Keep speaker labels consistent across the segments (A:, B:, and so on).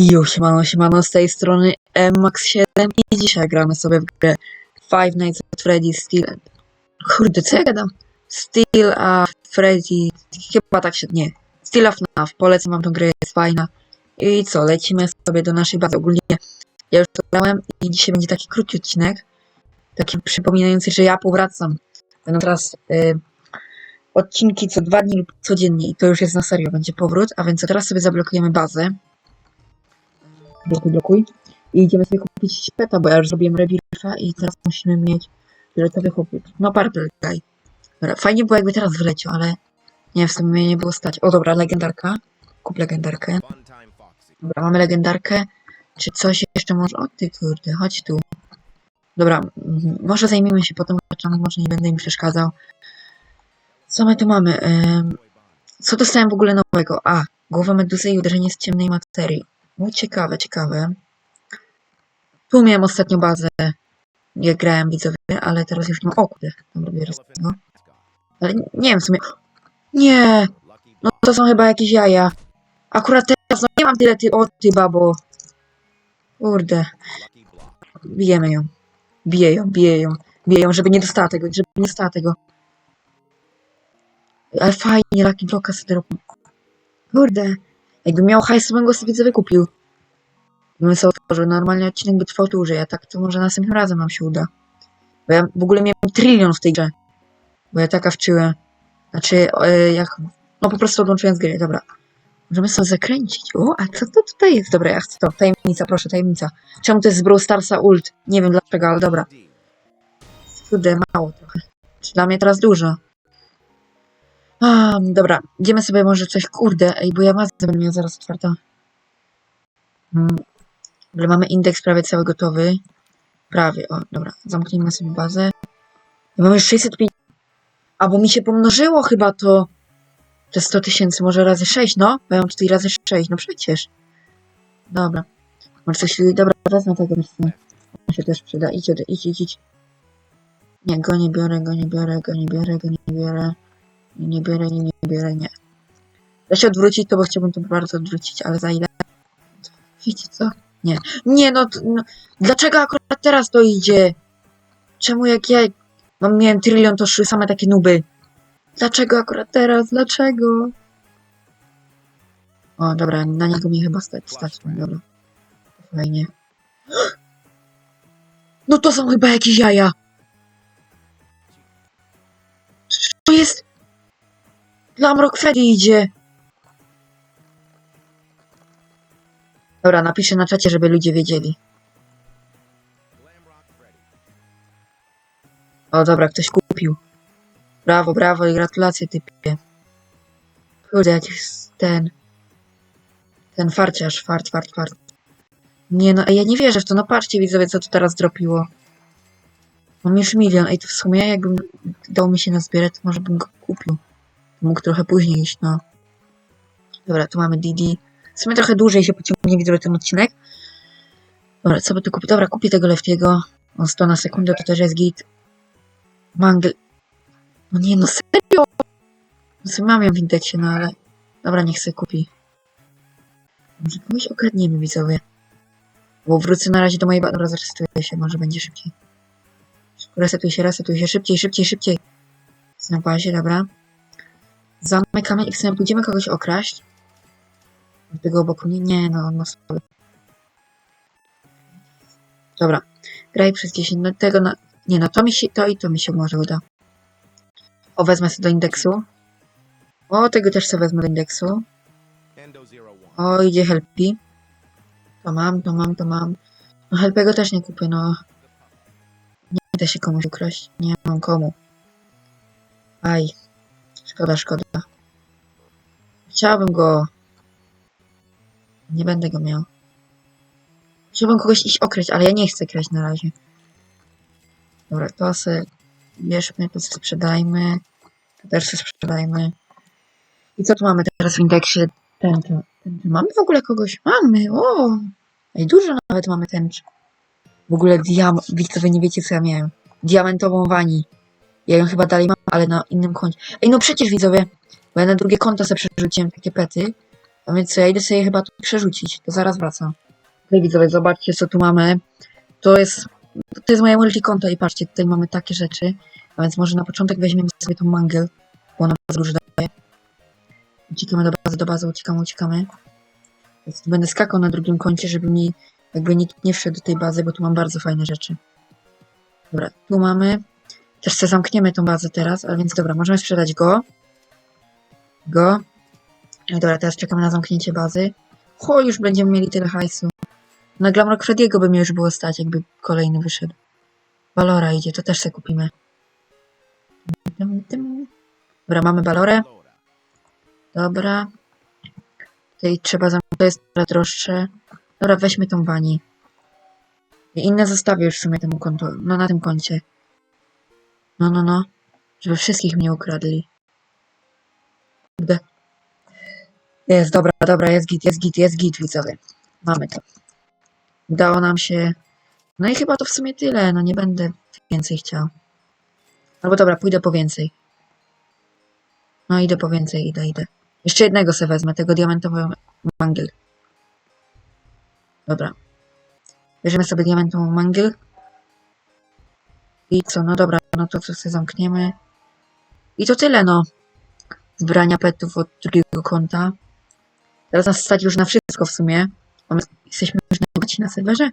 A: Jo, siemano, siemano, z tej strony Max7 i dzisiaj gramy sobie w grę Five Nights at Freddy's Steel... Kurde, co ja gadam? Steel a Freddy... Chyba tak się... nie. Steel of FNAF, polecam wam tą grę, jest fajna. I co, lecimy sobie do naszej bazy. Ogólnie ja już to grałem i dzisiaj będzie taki krótki odcinek. Taki przypominający, że ja powracam. Będą teraz y, odcinki co dwa dni lub codziennie i to już jest na serio, będzie powrót. A więc teraz sobie zablokujemy bazę. Blokuj, blokuj. I idziemy sobie kupić peta, bo ja już zrobiłem rebirfa i teraz musimy mieć fioletowy chłopiec. No purple guy. Dobra, fajnie było jakby teraz wyleciał, ale nie, w sumie nie było stać. O dobra, legendarka. Kup legendarkę. Dobra, mamy legendarkę. Czy coś jeszcze może... O ty kurde, chodź tu. Dobra, może zajmiemy się potem rzeczami, może nie będę im przeszkadzał. Co my tu mamy? Ym, co dostałem w ogóle nowego? A, głowa meduzy i uderzenie z ciemnej materii. No ciekawe, ciekawe. Tu miałem ostatnio bazę, jak grałem widzowie, ale teraz już nie mam. O kurde, tam robię raz tego. Ale nie, wiem w sumie. Nie! No to są chyba jakieś jaja. Akurat teraz, no nie mam tyle ty, o ty babo. Kurde. Bijemy ją. Biję ją, biję ją. Ją, żeby nie dostała tego, żeby nie dostała tego. Ale fajnie, Lucky Blocka sobie robię. Kurde. Jakbym miał hajs, to bym go sobie widzowie kupił. Sobie otworzył. Normalnie odcinek by trwał dłużej, a tak to może następnym razem nam się uda. Bo ja w ogóle miałem trylion w tej grze. Bo ja taka wczyłem. Znaczy, e, jak... No po prostu odłączyłem z gry, dobra. Możemy sobie zakręcić. O, a co to tutaj jest? Dobra, ja chcę to. Tajemnica, proszę, tajemnica. Czemu to jest z Brawl Starsa ult? Nie wiem dlaczego, ale dobra. Kurde, mało trochę. Czy dla mnie teraz dużo? A, dobra, idziemy sobie może coś, kurde, ej, bo ja mazę będę miał zaraz otwartą. Hmm. Dobra, mamy indeks prawie cały gotowy. Prawie, o, dobra, zamknijmy sobie bazę. I mamy 605... A, bo mi się pomnożyło chyba to... Te 100 tysięcy, może razy 6, no? Bo ja mam tutaj razy 6, no przecież. Dobra. Może coś... Dobra, wezmę tego miejsca. On się też przyda. Idź, idź, idź, idź. Nie, go nie biorę, go nie biorę, go nie biorę, go nie biorę. Nie, nie biorę, nie, nie biorę, nie. Da się odwrócić to, bo chciałbym to bardzo odwrócić, ale za ile? Wiecie co? Nie. Nie, no, no. Dlaczego akurat teraz to idzie? Czemu jak ja mam, miałem trylion, to szły same takie nuby? Dlaczego akurat teraz? Dlaczego? O, dobra, na niego mi chyba stać, stać, no, dobra. Fajnie. No to są chyba jakieś jaja. To jest... Lamrock Freddy idzie. Dobra, napiszę na czacie, żeby ludzie wiedzieli. O, dobra, ktoś kupił. Brawo, brawo i gratulacje typie. Kurde, jakiś ten... Ten farciarz, fart, fart, fart. Nie no, ej, ja nie wierzę w to, no patrzcie widzowie, co tu teraz dropiło. Mam już milion, ej, to w sumie jakbym dał mi się nazbierać, to może bym go kupił. Mógł trochę później iść, no. Dobra, tu mamy Didi. W sumie trochę dłużej się pociągnie widzowie ten odcinek. Dobra, co by tu kupić? Dobra, kupię tego Leftiego. On 100 na sekundę, to też jest git. Mangl. No nie, no serio! No sobie mam ją w indeksie, no ale... Dobra, niech sobie kupi. Może kogoś okradniemy, widzowie. Bo wrócę na razie do mojej... Dobra, zarejestruję się, może będzie szybciej. Resetuj się, resetuj się, szybciej, szybciej, szybciej. Na bazie, dobra. Zamykamy i sumie pójdziemy kogoś okraść. Tego boku nie, nie, no, no sobie. Dobra. Graj przez 10, no tego, no, nie, no to mi się, to i to mi się może uda. O, wezmę sobie do indeksu. O, tego też sobie wezmę do indeksu. O, idzie Helpi. To mam, to mam, to mam. No Helpego też nie kupię, no. Nie da się komuś ukraść. Nie mam komu. Aj. Szkoda, szkoda. Chciałbym go. Nie będę go miał. Chciałbym kogoś iść okraść, ale ja nie chcę kraść na razie. Dobra, to se bierzmy, to se sprzedajmy. To też se sprzedajmy. I co tu mamy teraz w indeksie? Ten. Mamy w ogóle kogoś? Mamy, o! Ej, dużo nawet mamy tęcz. W ogóle diam... Widzowie nie wiecie co ja miałem. Diamentową wani. Ja ją chyba dalej mam, ale na innym koncie. Ej, no przecież widzowie, bo ja na drugie konto sobie przerzuciłem takie pety. A więc ja idę sobie chyba tu przerzucić, to zaraz wracam. Okej, widzowie, zobaczcie co tu mamy. To jest, to jest moje multikonto i patrzcie, tutaj mamy takie rzeczy. A więc może na początek weźmiemy sobie tą mangel, bo ona bardzo dużo daje. Uciekamy do bazy, do bazy, uciekamy, uciekamy. Więc będę skakał na drugim koncie, żeby mi jakby nikt nie wszedł do tej bazy, bo tu mam bardzo fajne rzeczy. Dobra, tu mamy. Też sobie zamkniemy tą bazę teraz, ale więc dobra, możemy sprzedać go. Go. Dobra, teraz czekamy na zamknięcie bazy. Ho, już będziemy mieli tyle hajsu. Na Glamrock Frediego by mnie już było stać, jakby kolejny wyszedł. Valora idzie, to też sobie kupimy. Dobra, mamy Valorę. Dobra. Tutaj trzeba zamknąć, to jest trochę droższe. Dobra, weźmy tą bani. I Inne zostawię już w sumie temu konto, no na tym koncie. No, no, no. Żeby wszystkich mnie ukradli. Kurde. Jest, dobra, dobra, jest git, jest git, jest git, widzowie. Mamy to. Udało nam się. No i chyba to w sumie tyle, no nie będę więcej chciał. Albo dobra, pójdę po więcej. No idę po więcej, idę, idę. Jeszcze jednego se wezmę, tego diamentowego mangiel. Dobra. Bierzemy sobie diamentową mangiel. I co, no dobra, no to co sobie zamkniemy. I to tyle, no. Zbrania petów od drugiego konta. Teraz nas stać już na wszystko w sumie. My jesteśmy już najbogaci na serwerze?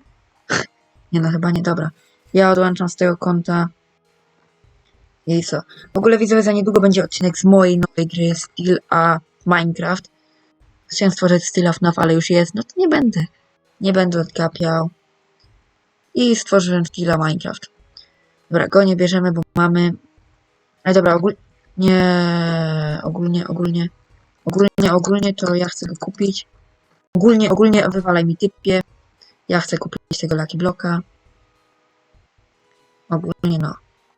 A: nie no, chyba nie, dobra. Ja odłączam z tego konta. I co? W ogóle widzowie, za niedługo będzie odcinek z mojej nowej gry Steel a Minecraft. Chciałem stworzyć Steel Now, ale już jest. No to nie będę. Nie będę odgapiał. I stworzyłem Steel a Minecraft. Dobra, go nie bierzemy, bo mamy... Ale dobra, ogólnie... Nie, ogólnie, ogólnie... Ogólnie, ogólnie to ja chcę go kupić. Ogólnie, ogólnie wywalaj mi typie. Ja chcę kupić tego Lucky Blocka. Ogólnie no.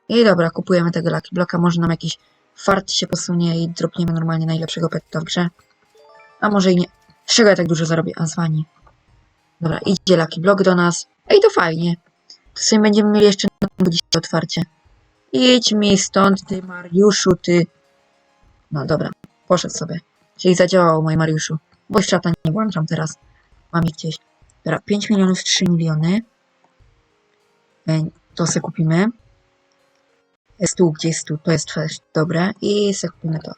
A: I dobra, kupujemy tego Lucky Blocka. Może nam jakiś fart się posunie i dropniemy normalnie najlepszego petta w grze. A może i nie. Czego ja tak dużo zarobię? A zwani. Dobra, idzie Lucky Block do nas. Ej, to fajnie. To sobie będziemy mieli jeszcze na dzisiaj otwarcie. Idź mi stąd, ty Mariuszu, ty. No dobra, poszedł sobie. Czyli zadziałało, moje Mariuszu. Bo już czata nie włączam teraz. Mam ich gdzieś. Dobra, 5 milionów 3 miliony. E, To se kupimy. Jest tu, gdzie jest tu, to jest też dobre. I se kupimy to.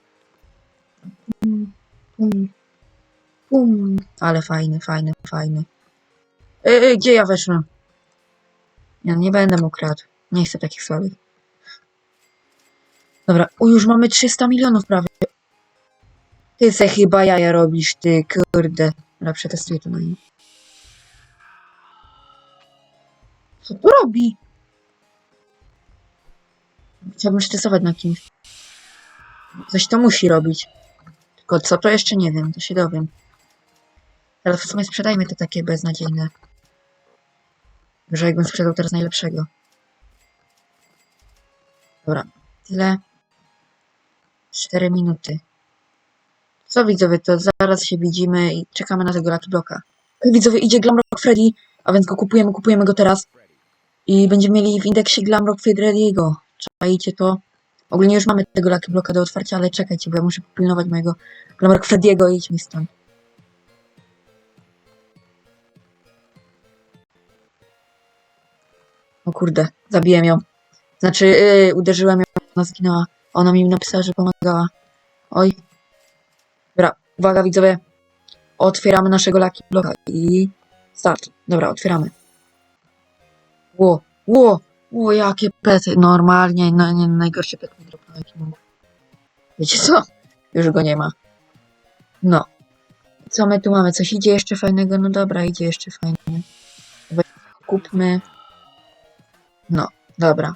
A: Pum, pum, pum. Ale fajny, fajny, fajny. Ej, ej, gdzie ja weszłem? Ja nie będę mu kradł. Nie chcę takich słabych. Dobra, o już mamy 300 milionów prawie. Ty se chyba jaja robisz, ty kurde. Dobra, przetestuję to na nim. Co to robi? Chciałbym przetestować na kimś. Coś to musi robić. Tylko co to jeszcze nie wiem, to się dowiem. Ale w sumie sprzedajmy te takie beznadziejne. Że jakbym sprzedał teraz najlepszego. Dobra, tyle. 4 minuty. Co widzowie, to zaraz się widzimy i czekamy na tego Lucky Widzowie, idzie Glamrock Freddy, a więc go kupujemy, kupujemy go teraz. I będziemy mieli w indeksie Glamrock Freddy'ego. Czajcie to. Ogólnie już mamy tego Lucky Blocka do otwarcia, ale czekajcie, bo ja muszę popilnować mojego Glamrock Freddy'ego i mi stąd. O kurde, zabiłem ją. Znaczy, yy, uderzyłem ją, ona zginęła. Ona mi napisała, że pomagała. Oj. Uwaga widzowie. Otwieramy naszego Lucky Blocka i... Start. Dobra, otwieramy. Ło, ło, ło, jakie pety. Normalnie, no, nie, najgorszy pet mi dropnął, jaki mógł. Wiecie co? Już go nie ma. No. Co my tu mamy? Coś idzie jeszcze fajnego? No dobra, idzie jeszcze fajnie. Kupmy. No, dobra.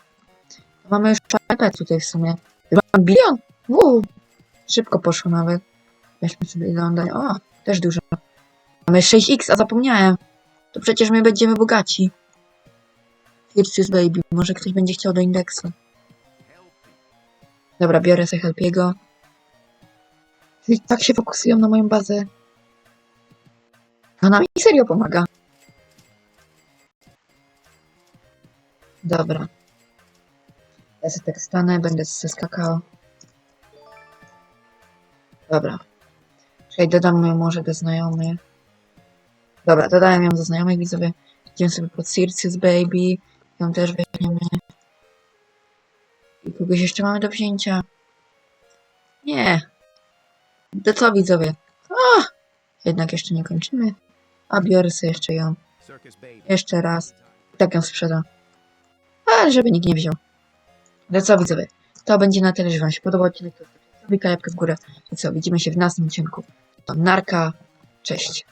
A: Mamy już pet tutaj w sumie. Mam bilion! Wow. Szybko poszło nawet. Weźmy sobie ile. O, też dużo. Mamy 6x, a zapomniałem. To przecież my będziemy bogaci. First baby. Może ktoś będzie chciał do indeksu. Dobra, biorę sobie Helpiego. I tak się fokusują na moją bazę. Ona mi serio pomaga. Dobra. Ja sobie tak stanę, będę skakał. Dobra. Czekaj, dodam ją może do znajomych. Dobra, dodałem ją do znajomych widzowie. Idziemy sobie pod Circus Baby. Ją też weźmiemy. I kogoś jeszcze mamy do wzięcia? Nie. To co widzowie? A! Jednak jeszcze nie kończymy. A biorę sobie jeszcze ją. Jeszcze raz. Tak ją sprzedam. Ale żeby nikt nie wziął. Ale co widzowie? To będzie na tyle, że wam się podobał odcinek. Łapkę w górę. I co, widzimy się w następnym odcinku. To narka. Cześć.